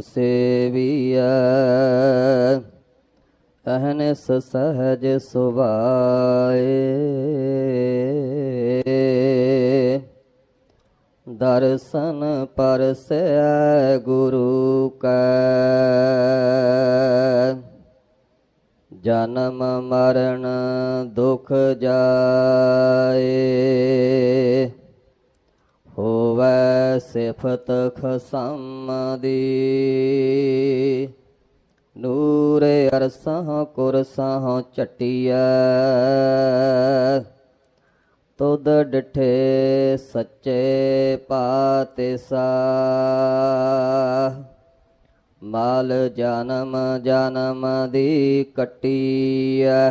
ਸੇਵੀਐ ਅਹਨਿਸ ਸਹਜ ਸੁਭਾਏ। ਦਰਸ਼ਨ ਪਰਸੈ ਗੁਰੂ ਕੈ। ਜਨਮ ਮਰਨ ਦੁਖ ਜਾਏ। ਹੋਵੈ ਸਿਫਤ ਖਸਮ ਦੀ ਨੂਰ ਅਰਸਹ ਕੁਰਸਹ ਚਟਿਐ ਤੁਧ ਡਿਠੇ ਸੱਚੇ ਪਾਤਿਸਾ। ਮਾਲ ਜਨਮ ਜਨਮ ਦੀ ਕਟਿਆ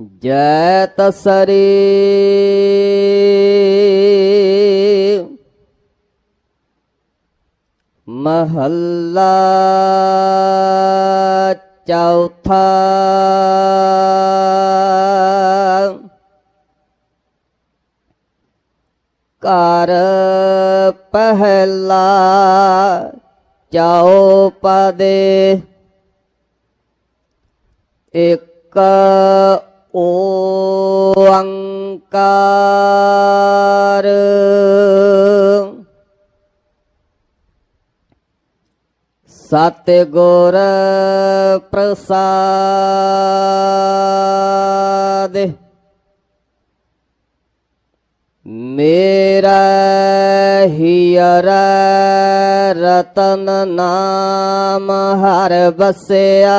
ਜੈ ਤਸਰੀ ਮਹੱਲਾ ਚੌਥਾ ਘਰ ਪਹਿਲਾ ਚੌਪਦੇ ਇਕ ਓੰਕਾਰ ਸਤਿ ਗੁਰ ਪ੍ਰਸਾਦ ਮੇਰਾ ਹੀਰ ਰਤਨ ਨਾਮ ਹਰ ਬਸਿਆ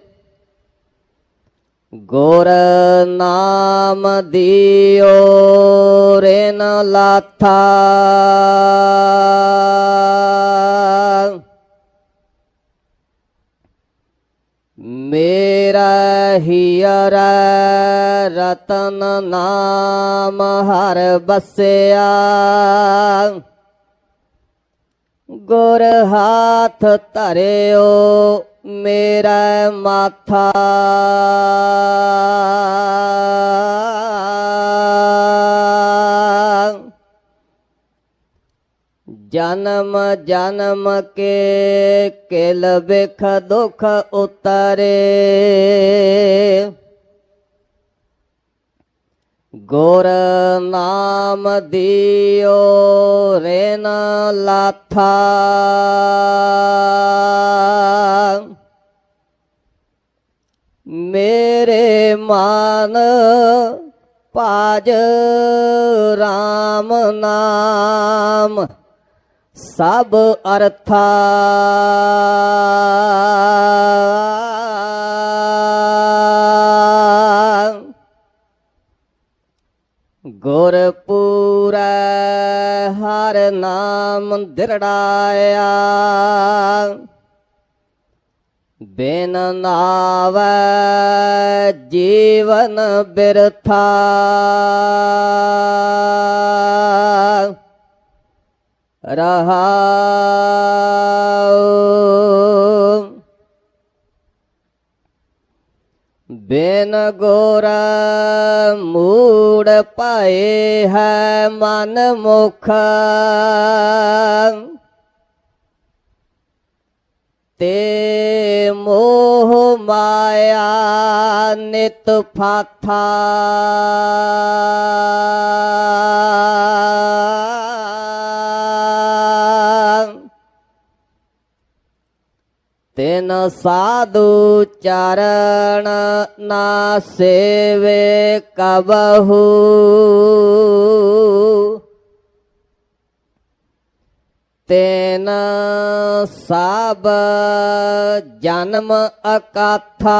ਗੁਰ ਨਾਮ ਦਿਓ ਰੇਨ ਨ ਲਾਥਾ। ਮੇਰਾ ਹੀਰ ਰਤਨ ਨਾਮ ਹਰ ਬਸਿਆ। ਗੁਰ ਹਾਥ ਧਰਿਓ ਮੇਰਾ ਮਾਥਾ। ਜਨਮ ਜਨਮ ਕੇ ਕਿਲ ਬਿਖ ਦੁਖ ਉਤਰੇ। ਗੁਰ ਨਾਮ ਦਿਓ ਰੇ ਲਾਥਾ। ਮੇਰੇ ਮਨ ਪਾਜ RAM ਨਾਮ ਸਭ ਅਰਥਾ। ਗੁਰਪੂਰੈ ਹਰ ਨਾਮ ਦਿਰੜਾਇਆ। ਬਿਨ ਨਾਵੈ ਜੀਵਨ ਬਿਰਥਾ। ਰਹਾਉ ਬਿਨ ਗੁਰ ਮੂੜ ਪਾਏ ਹੈ ਮਨ ਮੁਖ। ਤੇ ਮੋਹ ਮਾਇਆ ਨਿਤ ਫਾਥਾ। ਤਿਨ ਸਾਧੂ ਚਰਨ ਨਾ ਸੇਵੇ ਕਬਹੂ। ਤੈਨ ਸਭ ਜਨਮ ਅਕਾਥਾ।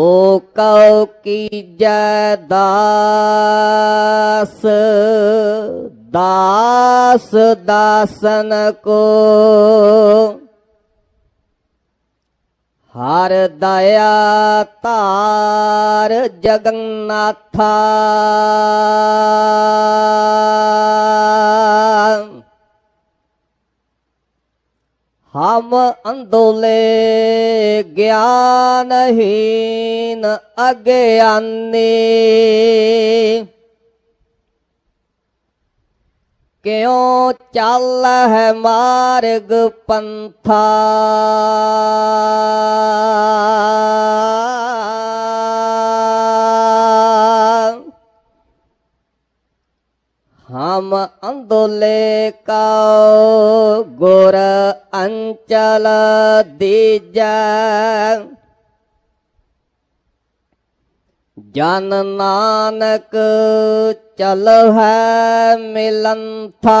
ਮੋਕਉ ਕੀ ਜੈ ਦਾਸ? ਦਾਸ ਦਾਸਨ ਕੋ। ਹਰ ਦਇਆ ਧਾਰ ਜਗਨਨਾਥਾ। ਹਮ ਅੰਦੋਲੇ ਗਿਆਨਹੀਨ ਅਗਿਆਨੀ ਕਿਉ ਚੱਲ ਹੈ ਮਾਰਗ ਪੰਥਾ? ਹਮ ਅੰਦੋਲੇ ਕਉ ਗੁਰ ਅੰਚਲ ਦੀਜੈ। ਜਨ ਨਾਨਕ ਚਲ ਹੈ ਮਿਲੰਥਾ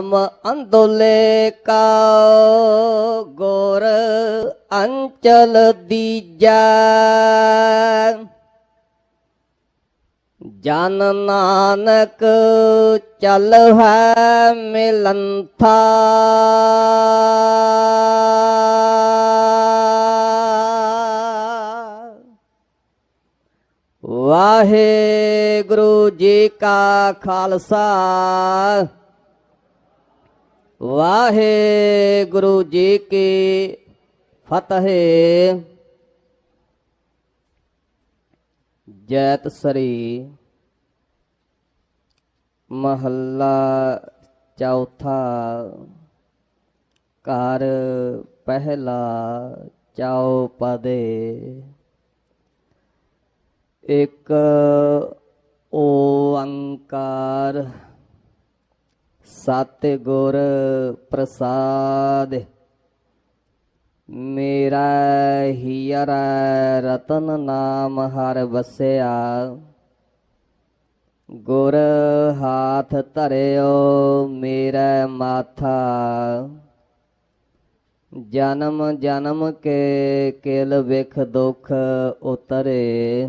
ਹਮ ਅੰਦੋਲੇ ਕਾ ਗੋਰ ਅੰਚਲ ਦੀਜੈ। ਜਨ ਨਾਨਕ ਚਲ ਹੈ ਮਿਲੰਥਾ। ਵਾਹਿਗੁਰੂ ਜੀ ਕਾ ਖਾਲਸਾ। ਵਾਹਿਗੁਰੂ ਜੀ ਕੀ ਫਤਿਹ। ਜੈਤ ਸਰੀ ਮਹੱਲਾ ਚੌਥਾ ਘਰ ਪਹਿਲਾ ਚੌਪਦੇ। ਇੱਕ ਓੰਕਾਰ ਸਤਿ ਗੁਰ ਪ੍ਰਸਾਦ, ਮੇਰਾ ਹੀਰ ਰਤਨ ਨਾਮ ਹਰ ਵਸਿਆ। ਗੁਰ ਹਾਥ ਧਰਿਓ ਮੇਰਾ ਮਾਥਾ, ਜਨਮ ਜਨਮ ਕੇ ਕਿਲ ਵਿਖ ਦੁਖ ਉਤਰੇ।